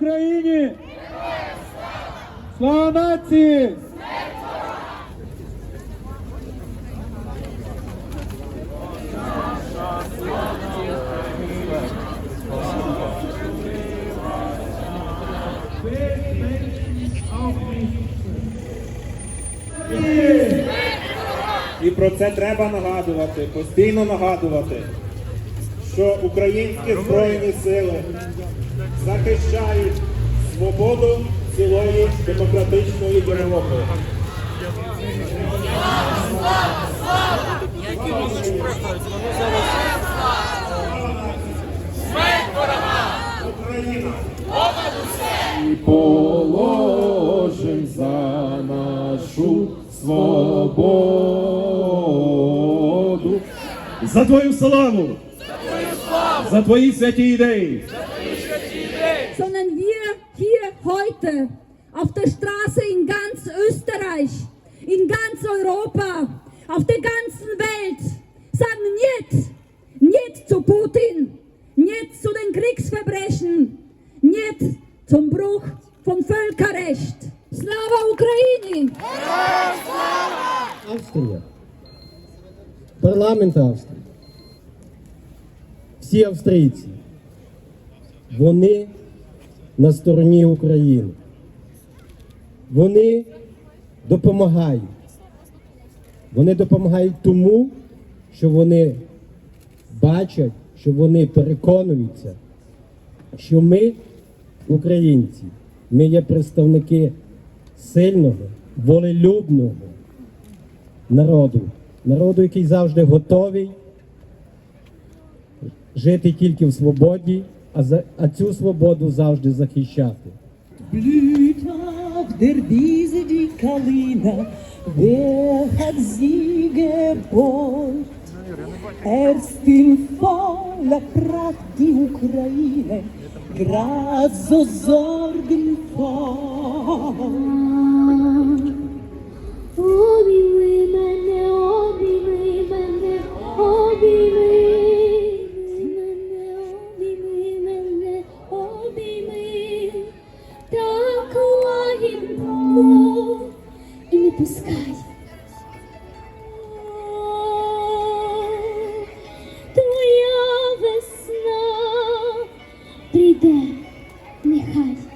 Україні! Слава нації! І про це треба нагадувати, постійно нагадувати, що українські збройні сили захищають свободу цілої демократичної Європи. Україна! І положим за нашу свободу. За твою славу! За твої святі ідеї! sondern wir hier heute auf der Straße in ganz Österreich, in ganz Europa, auf der ganzen Welt sagen Niet, Niet zu Putin, Niet zu den Kriegsverbrechen, Niet zum Bruch von Völkerrecht. Slava Ukraini! Австрія. Парламент Австрії. Всі австрійці. Вони на стороні України. Вони допомагають. Вони допомагають тому, що вони бачать, що вони переконуються, що ми, українці, ми є представники сильного, волелюбного народу. Народу, який завжди готовий жити тільки в свободі, а, за, а цю свободу завжди захищати. Der Wiese die Kalina, wer hat sie gebaut? Erst in voller Pracht die Ukraine, grad so sorgenvoll. Пускай Твоя весна прийде нехай.